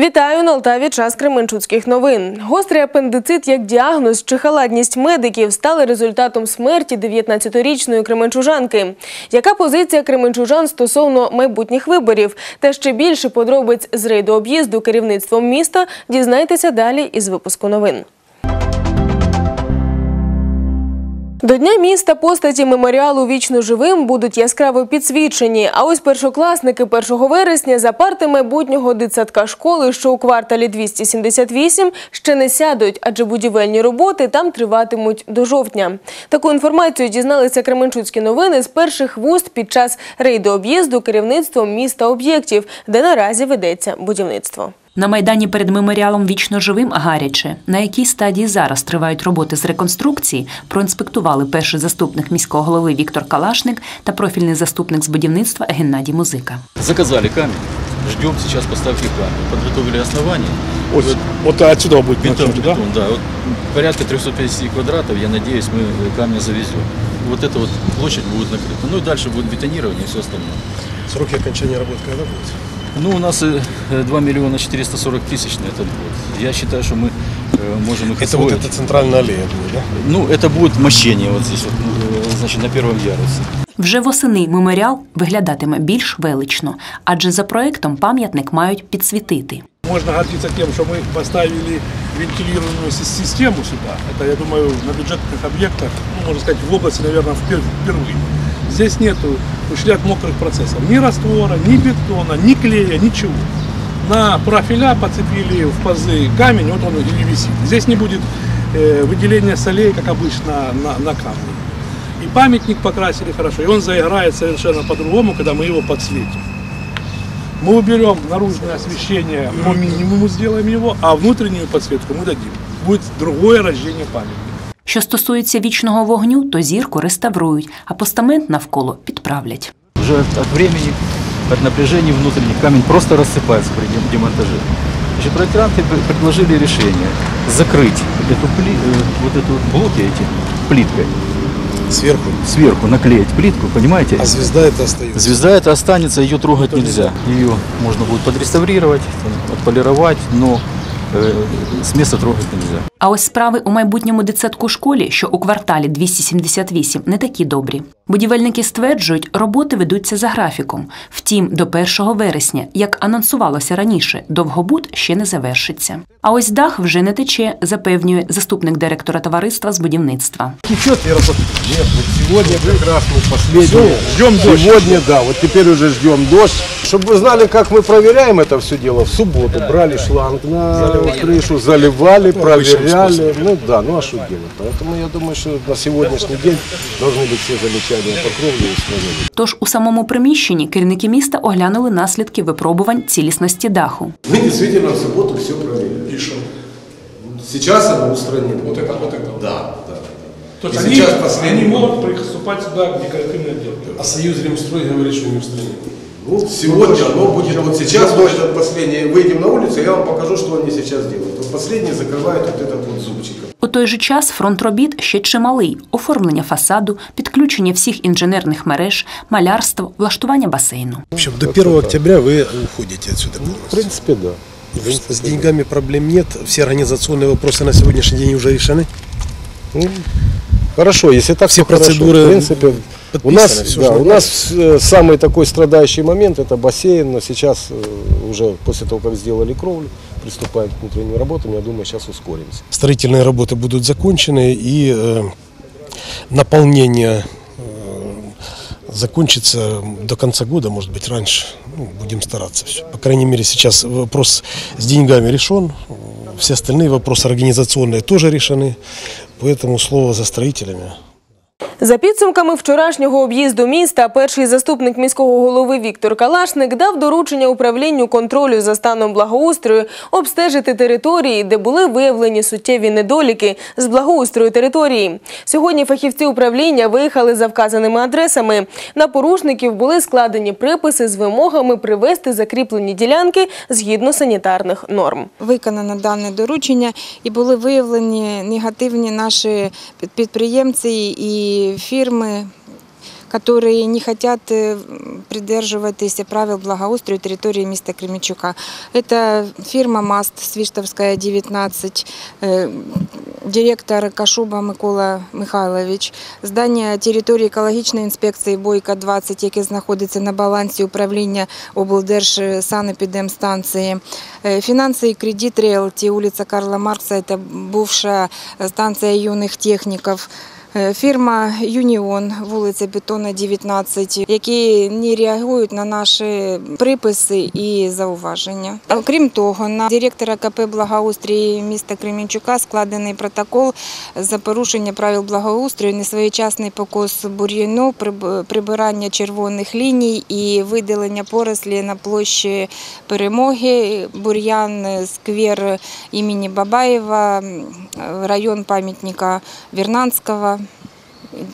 Вітаю на Алтаві. Час Кременчуцьких новин. Гострий апендицит як діагноз чи халадність медиків стали результатом смерті 19-річної кременчужанки. Яка позиція кременчужан стосовно майбутніх виборів? Та ще більше подробиць з рейду об'їзду керівництвом міста дізнайтеся далі із випуску новин. До Дня міста постаті меморіалу вічно живим будуть яскраво підсвічені. А ось першокласники 1 вересня за парти майбутнього дитсадка школи, що у кварталі 278, ще не сядуть, адже будівельні роботи там триватимуть до жовтня. Таку інформацію дізналися Кременчуцькі новини з перших вуст під час рейду об'їзду керівництвом міста об'єктів, де наразі ведеться будівництво. На майдані перед меморіалом вічно живим гаряче. На якій стадії зараз тривають роботи з реконструкції, проінспектували перший заступник міського голови Віктор Калашник та профільний заступник з будівництва Геннадій Музика. Заказали камень. Ждем сейчас поставки камня. Подготовили основание. Вот, вот отсюда будет Бетон, начнём, да? бетон, да. Вот порядка 350 квадратов, я надеюсь, мы э, камня завезем. Вот эта вот площадь будет накрыта. Ну и дальше будет бетонирование и все остальное. Сроки окончания работ когда будет? Ну, у нас э, э, 2 миллиона 440 тысяч на этот год. Я считаю, что мы э, можем их Это вот освоить. эта центральная аллея будет, да? Ну, это будет мощение вот здесь, вот, э, значит, на первом ярусе. Вже восени меморіал виглядатиме більш велично, адже за проектом пам'ятник мають підсвітити. Можно гордиться тем, что мы поставили вентилированную си- систему сюда. Это, я думаю, на бюджетных объектах, ну, можно сказать, в области, наверное, впер- впервые. Здесь нету ушли от мокрых процессов. Ни раствора, ни бетона, ни клея, ничего. На профиля подцепили в пазы камень, вот он и висит. Здесь не будет э, выделения солей, как обычно на, на камне. И памятник покрасили хорошо, и он заиграет совершенно по-другому, когда мы его подсветим. Мы уберем наружное освещение, по минимуму сделаем его, а внутреннюю подсветку мы дадим. Будет другое рождение памятника. Що стосується вічного вогню, то зірку реставрують, а постамент навколо підправлять. Уже от, от времени, от напряжения внутренних камень просто рассыпается при дем- демонтаже. Значит, проектанты пр- предложили решение закрыть эту пли- э, вот эту вот блоки эти плиткой, Сверху. сверху наклеить плитку, понимаете? А звезда это остается. Звезда это останется, ее трогать нельзя. Ее можно будет подреставрировать, отполировать, но э, с места трогать нельзя. А ось справи у майбутньому дитсадку школі, що у кварталі 278, не такі добрі. Будівельники стверджують, роботи ведуться за графіком. Втім, до 1 вересня, як анонсувалося раніше, довгобуд ще не завершиться. А ось дах вже не тече, запевнює заступник директора товариства з будівництва. Течет и работает. Нет, вот сегодня как раз мы последние. Ждем дождь. Сегодня, да, вот теперь уже ждем дождь. Чтобы вы знали, как мы проверяем это все дело, в субботу брали шланг на крышу, заливали, проверяли. Ну да, ну а что делать? Поэтому я думаю, что на сегодняшний день должны быть все замечания по кровле устранены. Тож у самому приміщенні керівники міста оглянули наслідки випробувань цілісності даху. Мы действительно в субботу все проверили. И что? Сейчас оно устранено. Вот это, вот это. Да, да. То И есть они, сейчас последний они могут приступать сюда, в декоративный отдел. А Союз Римстрой говорит, что не устранено. Ну, сегодня оно будет, вот сейчас вот этот последний, выйдем на улицу, я вам покажу, что они сейчас делают. Вот последний закрывают вот этот вот зубчик. У той же час фронт робіт ще чималий: оформлення фасаду, підключення всіх інженерних мереж, малярство, влаштування басейну. В общем, до 1 октября вы уходите отсюда В полностью. принципе, да. С деньгами проблем нет. Все организационные вопросы на сегодняшний день уже решены. Ну, хорошо, если так, Все то хорошо. процедуры В принципе, у подписаны, нас, всё да, же у нас э, самый такой страдающий момент это бассейн, но сейчас э, уже после того, как сделали кровлю, приступаем к внутренним работам, я думаю, сейчас ускоримся. Строительные работы будут закончены и э, наполнение э, закончится до конца года, может быть, раньше. Ну, будем стараться. Все. По крайней мере, сейчас вопрос с деньгами решен. Все остальные вопросы организационные тоже решены. Поэтому слово за строителями. За підсумками вчорашнього об'їзду міста, перший заступник міського голови Віктор Калашник дав доручення управлінню контролю за станом благоустрою обстежити території, де були виявлені суттєві недоліки з благоустрою території. Сьогодні фахівці управління виїхали за вказаними адресами. На порушників були складені приписи з вимогами привести закріплені ділянки згідно санітарних норм. виконано дане доручення і були виявлені негативні наші під- підприємці і фірми которые не хотят э, придерживаться правил благоустройства территории міста Кременчука. Это фирма МАСТ Свиштовская, 19, э, директор Кашуба Микола Михайлович, здання території екологічної інспекції Бойка 20, яке знаходиться на балансі управління облдержсанепідемстанції, Е, фінанси і кредит Реалті, вулиця Карла Маркса, це бувша станція юних техніків. Е, Фірма Юніон, вулиця Бетона, 19, які не реагують на наші приписи і зауваження. Окрім того, на директора КП благоустрій міста Кременчука складений протокол за порушення правил благоустрою, несвоєчасний покос бур'яну, приб- прибирання червоних ліній і видалення порослі на площі перемоги, бур'ян, сквер імені Бабаєва, район пам'ятника Вірнанського.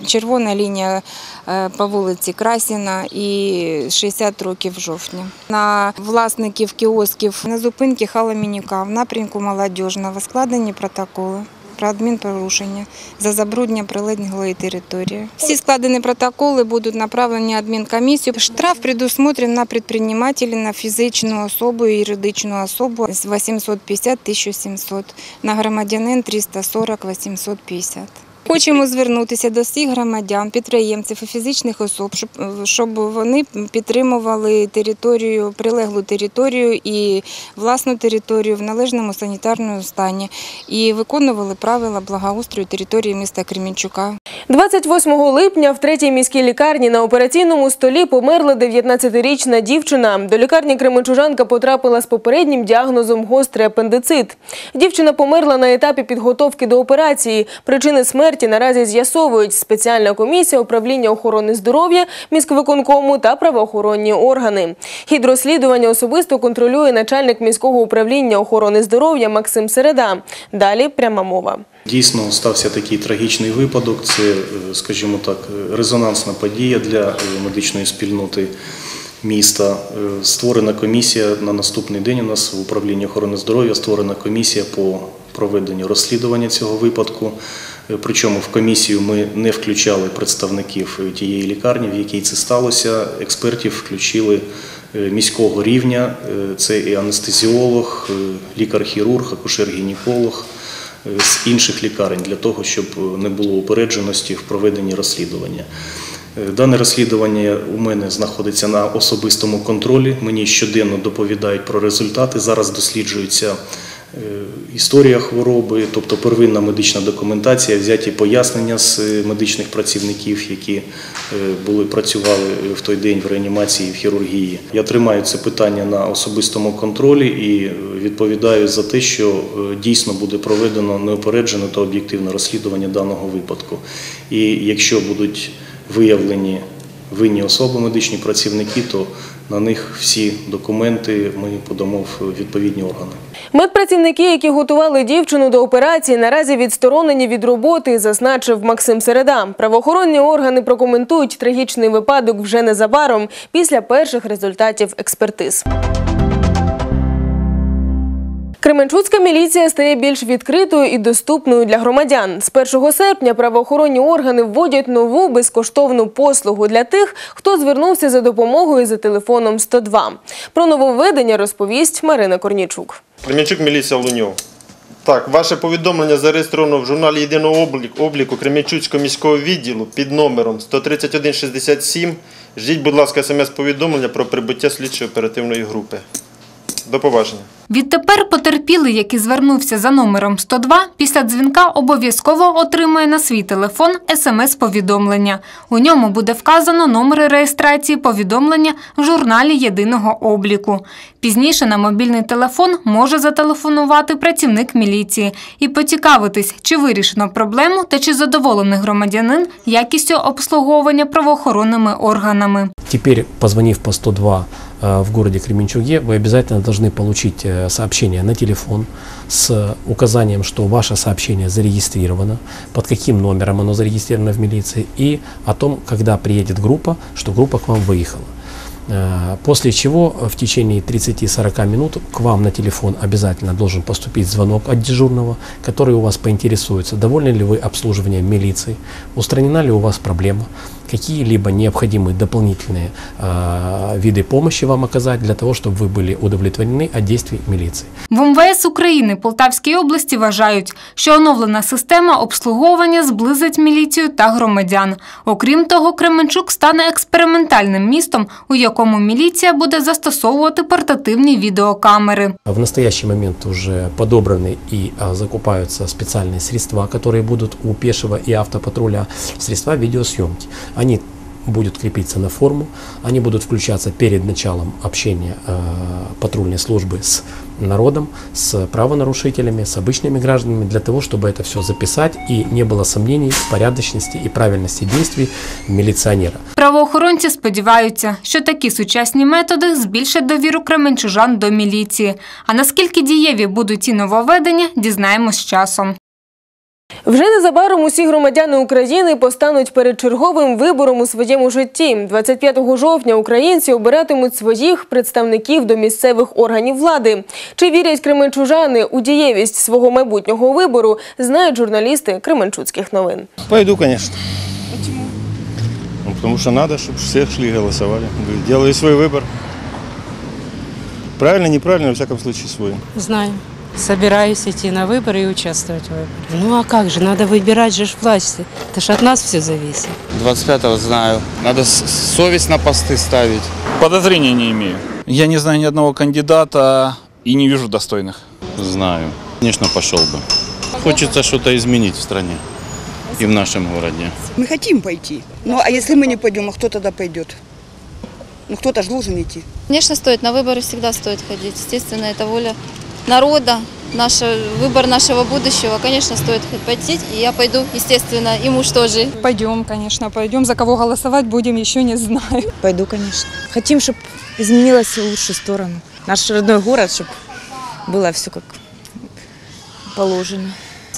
Червона лінія е, по вулиці Красіна і 60 років жовтня. На власників кіосків на зупинки Халамінюка в напрямку Молодіжного складені протоколи. Про адмінпорушення за забруднення прилеглої території. Всі складені протоколи будуть направлені адмінкомісію. Штраф предусмотрен на підприємця, на фізичну особу і юридичну особу з 850 1700, на громадянин 340 850. Хочемо звернутися до всіх громадян, підприємців і фізичних особ, щоб, вони підтримували територію, прилеглу територію і власну територію в належному санітарному стані і виконували правила благоустрою території міста Кремінчука. 28 липня в третій міській лікарні на операційному столі померла 19-річна дівчина. До лікарні Кременчужанка потрапила з попереднім діагнозом гострий апендицит. Дівчина померла на етапі підготовки до операції. Причини смерті наразі з'ясовують спеціальна комісія управління охорони здоров'я, міськвиконкому та правоохоронні органи. Хід розслідування особисто контролює начальник міського управління охорони здоров'я Максим Середа. Далі пряма мова. Дійсно стався такий трагічний випадок. Це, е, скажімо так, е, резонансна подія для е, медичної спільноти міста. Створена комісія на наступний день. У нас в управлінні охорони здоров'я створена комісія по проведенню розслідування цього випадку. Причому в комісію ми не включали представників тієї лікарні, в якій це сталося. Експертів включили е, міського рівня. Е, Це і анестезіолог, е, лікар-хірург, акушер-гінеколог з інших лікарень для того, щоб не було упередженості в проведенні розслідування. Дане розслідування у мене знаходиться на особистому контролі. Мені щоденно доповідають про результати. Зараз досліджується е, історія хвороби, тобто первинна медична документація, взяті пояснення з е, медичних працівників, які е, були працювали в той день в реанімації в хірургії. Я тримаю це питання на особистому контролі і е, відповідаю за те, що е, дійсно буде проведено неопереджене та об'єктивне розслідування даного випадку. І якщо будуть виявлені винні особи, медичні працівники, то на них всі документи ми подамо в відповідні органи. Медпрацівники, які готували дівчину до операції, наразі відсторонені від роботи, зазначив Максим Середа. Правоохоронні органи прокоментують трагічний випадок вже незабаром після перших результатів експертиз. Кременчуцька міліція стає більш відкритою і доступною для громадян. З 1 серпня правоохоронні органи вводять нову безкоштовну послугу для тих, хто звернувся за допомогою за телефоном 102. Про нововведення розповість Марина Корнічук. Кремінчук міліція Луньов. Так, ваше повідомлення зареєстровано в журналі єдиного обліку, Кремінчуцького міського відділу під номером 13167. Ждіть, будь ласка, смс-повідомлення про прибуття слідчої оперативної групи. До побачення. Відтепер потерпілий, який звернувся за номером 102, після дзвінка обов'язково отримає на свій телефон смс-повідомлення. У ньому буде вказано номери реєстрації повідомлення в журналі єдиного обліку. Пізніше на мобільний телефон може зателефонувати працівник міліції і поцікавитись, чи вирішено проблему та чи задоволений громадянин якістю обслуговування правоохоронними органами. Теперь, позвонив по 102 э, в городе Кременчуге, вы обязательно должны получить э, сообщение на телефон с указанием, что ваше сообщение зарегистрировано, под каким номером оно зарегистрировано в милиции и о том, когда приедет группа, что группа к вам выехала. Э, После чего в течение 30-40 минут к вам на телефон обязательно должен поступить звонок от дежурного, который у вас поинтересуется, довольны ли вы обслуживанием милиции, устранена ли у вас проблема, какие-либо необходимые дополнительные э, виды помощи вам оказать для того, чтобы вы были удовлетворены от действий милиции. В МВС України Полтавській області вважають, що оновлена система обслуговування зблизить міліцію та громадян. Окрім того, Кременчук стане експериментальним містом, у якому міліція буде застосовувати портативні відеокамери. В настоящий момент уже подобраны и а, закупаются специальные средства, которые будут у пешего и автопатруля, средства видеосъемки. Они будут крепиться на форму, они будут включаться перед началом общения э, патрульной службы с народом, с правонарушителями, с обычными гражданами, для того, чтобы это все записать и не было сомнений в порядочности и правильности действий милиционера. Правоохоронці сподіваються, що такі сучасні методи збільшать довіру кременчужан до міліції. А наскільки дієві будуть ці нововведення, дізнаємось з часом. Вже незабаром усі громадяни України постануть перед черговим вибором у своєму житті. 25 жовтня українці обиратимуть своїх представників до місцевих органів влади. Чи вірять кременчужани у дієвість свого майбутнього вибору, знають журналісти Кременчуцьких новин. Пойду, конечно. Почему? Ну, потому что надо, чтобы все шли и голосовали. Делали свой. Правильно, неправильно, во всяком случае, свой. Знаю. Собираюсь идти на выборы и участвовать в выборах. Ну а как же, надо выбирать же власти. Это ж от нас все зависит. 25-го знаю. Надо совесть на посты ставить. Подозрения не имею. Я не знаю ни одного кандидата и не вижу достойных. Знаю. Конечно, пошел бы. Хочется что-то изменить в стране и в нашем городе. Мы хотим пойти. Ну а если мы не пойдем, а кто тогда пойдет? Ну кто-то же должен идти. Конечно, стоит. На выборы всегда стоит ходить. Естественно, это воля народа, наш, выбор нашего будущего. Конечно, стоит пойти. И я пойду, естественно, и муж тоже. Пойдем, конечно, пойдем. За кого голосовать будем, еще не знаю. Пойду, конечно. Хотим, чтобы изменилось в лучшую сторону. Наш родной город, чтобы было все как положено.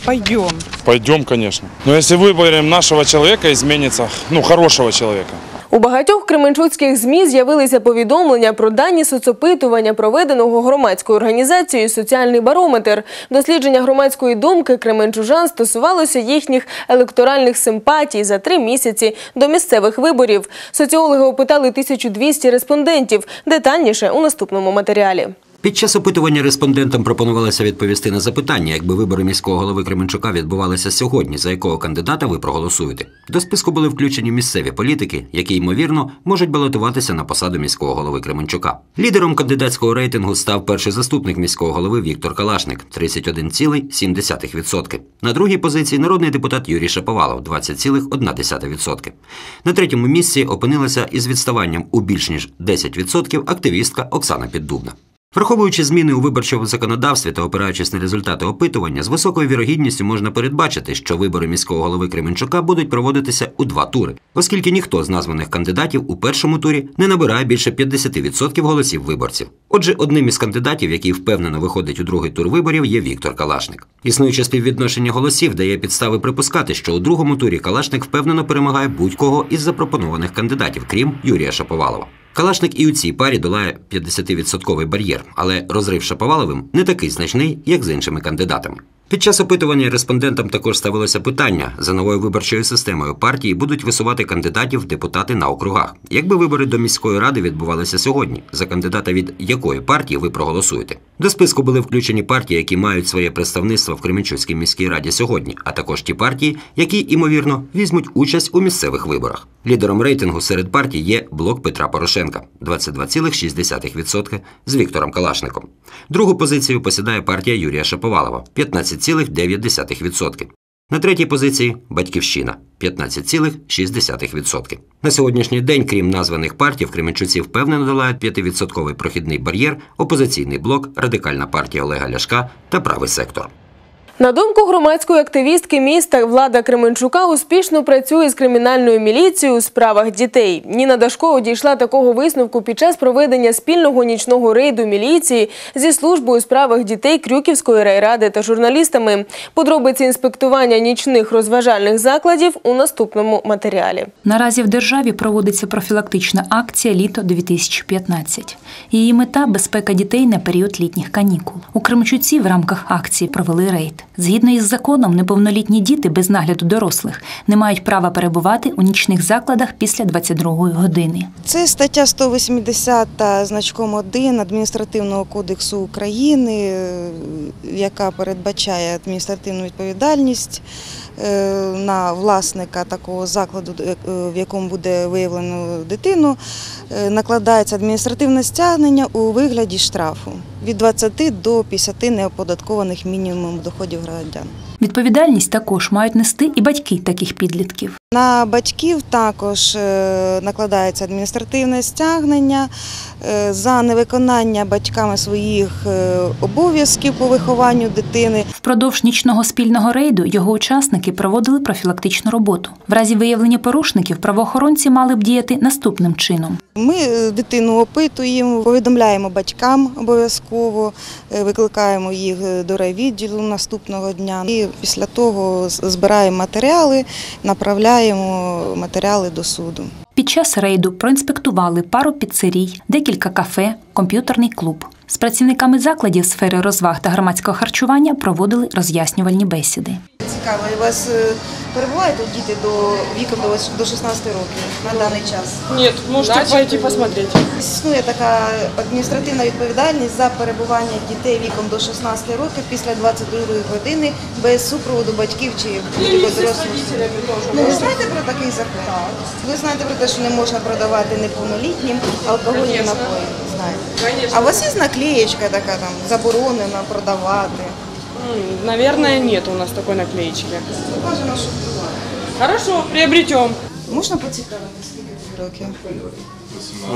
Пойдем. Пойдем, конечно. Но если выберем нашего человека, изменится, ну, хорошего человека. У багатьох кременчуцьких ЗМІ з'явилися повідомлення про дані соцопитування, проведеного громадською організацією «Соціальний барометр». Дослідження громадської думки кременчужан стосувалося їхніх електоральних симпатій за три місяці до місцевих виборів. Соціологи опитали 1200 респондентів. Детальніше у наступному матеріалі. Під час опитування респондентам пропонувалося відповісти на запитання, якби вибори міського голови Кременчука відбувалися сьогодні, за якого кандидата ви проголосуєте. До списку були включені місцеві політики, які ймовірно можуть балотуватися на посаду міського голови Кременчука. Лідером кандидатського рейтингу став перший заступник міського голови Віктор Калашник 31,7%. На другій позиції народний депутат Юрій Шаповалов 20,1%. На третьому місці опинилася із відставанням у більш ніж 10% активістка Оксана Піддубна. Враховуючи зміни у виборчому законодавстві та опираючись на результати опитування, з високою вірогідністю можна передбачити, що вибори міського голови Кременчука будуть проводитися у два тури, оскільки ніхто з названих кандидатів у першому турі не набирає більше 50% голосів виборців. Отже, одним із кандидатів, який впевнено виходить у другий тур виборів, є Віктор Калашник. Існуюче співвідношення голосів дає підстави припускати, що у другому турі Калашник впевнено перемагає будь-кого із запропонованих кандидатів, крім Юрія Шаповалова. Калашник і у цій парі долає 50% бар'єр, але розрив Шаповаловим не такий значний, як з іншими кандидатами. Під час опитування респондентам також ставилося питання: за новою виборчою системою партії будуть висувати кандидатів депутати на округах. Якби вибори до міської ради відбувалися сьогодні, за кандидата від якої партії ви проголосуєте? До списку були включені партії, які мають своє представництво в Кременчуцькій міській раді сьогодні, а також ті партії, які імовірно візьмуть участь у місцевих виборах. Лідером рейтингу серед партій є блок Петра Порошенка 22,6% з Віктором Калашником. Другу позицію посідає партія Юрія Шаповалова 15,9%. На третій позиції Батьківщина 15,6%. На сьогоднішній день, крім названих партій, в Кременчуці впевнено долають 5% прохідний бар'єр, опозиційний блок, радикальна партія Олега Ляшка та правий сектор. На думку громадської активістки міста Влада Кременчука успішно працює з кримінальною міліцією у справах дітей. Ніна Дашко дійшла такого висновку під час проведення спільного нічного рейду міліції зі службою у справах дітей Крюківської райради та журналістами. Подробиці інспектування нічних розважальних закладів у наступному матеріалі. Наразі в державі проводиться профілактична акція Літо 2015. Її мета безпека дітей на період літніх канікул. У Кремчуці в рамках акції провели рейд. Згідно із законом, неповнолітні діти без нагляду дорослих не мають права перебувати у нічних закладах після 22-ї години. Це стаття 180 значком 1 Адміністративного кодексу України, е, яка передбачає адміністративну відповідальність на власника такого закладу, е, в якому буде виявлено дитину. Е, Накладається адміністративне стягнення у вигляді штрафу від 20 до 50 неоподаткованих мінімумів доходів громадян. Відповідальність також мають нести і батьки таких підлітків. На батьків також е, накладається адміністративне стягнення е, за невиконання батьками своїх е, обов'язків по вихованню дитини. Впродовж нічного спільного рейду його учасники проводили профілактичну роботу. В разі виявлення порушників правоохоронці мали б діяти наступним чином. Ми дитину опитуємо, повідомляємо батькам обов'язково, викликаємо їх до райвідділу наступного дня. І після того збираємо матеріали, направляємо матеріали до суду. Під час рейду проінспектували пару піцерій, декілька кафе, комп'ютерний клуб. З працівниками закладів сфери розваг та громадського харчування проводили роз'яснювальні бесіди. Цікаво, у вас е, перебувають тут діти до віку до вис- 16 років на даний час? Нет, можете пойти посмотреть. Існує така адміністративна відповідальність за перебування дітей віком до 16 років після 22 години без супроводу батьків чи будь-якого дорослого. Ну, ви знаєте про такий закон? Ви знаєте про те, що не можна продавати неповнолітнім алкогольні напої? Знаєте. А у вас є наклеєчка така там заборонена продавати? М, Наверное, нет у нас такой наклеечки. Бажано, щоб була. Хорошо, приобретем. Можна поцікавити, скільки тобі років?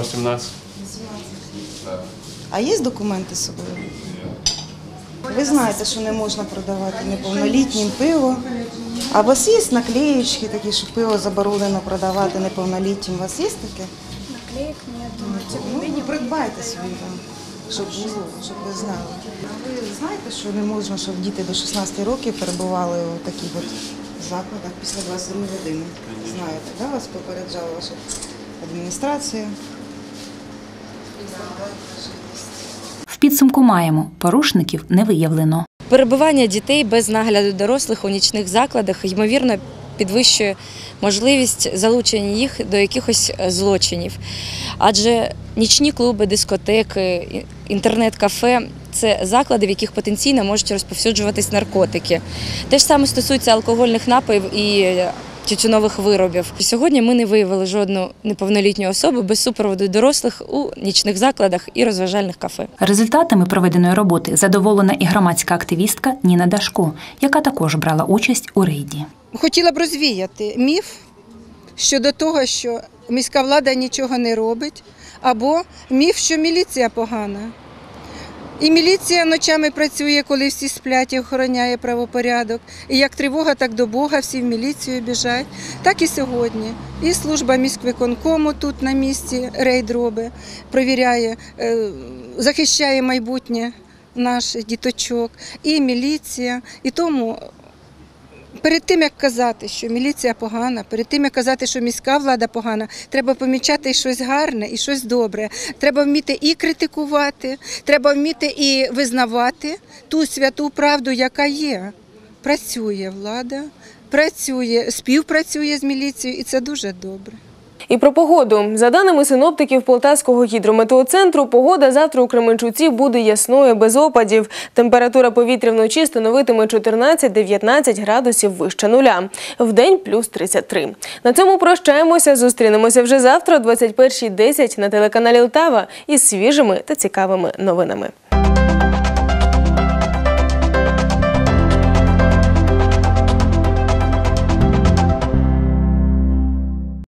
18. А є документи з собою? Ви знаєте, що не можна продавати неповнолітнім пиво. А у вас є наклеєчки такі, що пиво заборонено продавати неповнолітнім? У вас є таке? Наклеек нет. Ну, придбайте собі там, щоб було, щоб ви знали. Ви знаєте, що не можна, щоб діти до 16 років перебували у таких от закладах після 22 години? Знаєте, да? Вас попереджала ваша адміністрація. В підсумку маємо порушників не виявлено. Перебування дітей без нагляду дорослих у нічних закладах ймовірно підвищує можливість залучення їх до якихось е, злочинів. Адже нічні клуби, дискотеки, інтернет-кафе це заклади, в яких потенційно можуть розповсюджуватись наркотики. Те ж саме стосується алкогольних напоїв і е, тютюнових виробів. Сьогодні ми не виявили жодну неповнолітню особу без супроводу дорослих у нічних закладах і розважальних кафе. Результатами проведеної роботи задоволена і громадська активістка Ніна Дашко, яка також брала участь у рейді. Хотіла б розвіяти міф щодо того, що міська влада нічого не робить, або міф, що міліція погана. І міліція ночами працює, коли всі сплять і охороняє правопорядок. І як тривога, так до Бога всі в міліцію біжать. Так і сьогодні. І служба міськвиконкому тут на місці рейд робить, провіряє, е, захищає майбутнє наших діточок, і міліція. І тому Перед тим як казати, що міліція погана, перед тим як казати, що міська влада погана, треба помічати щось гарне і щось добре. Треба вміти і критикувати, треба вміти і визнавати ту святу правду, яка є. Працює влада, працює, співпрацює з міліцією, і це дуже добре. І про погоду. За даними синоптиків Полтавського гідрометеоцентру, погода завтра у Кременчуці буде ясною без опадів. Температура повітря вночі становитиме 14-19 градусів вище нуля. Вдень плюс 33. На цьому прощаємося. Зустрінемося вже завтра о 21.10 на телеканалі Лтава із свіжими та цікавими новинами.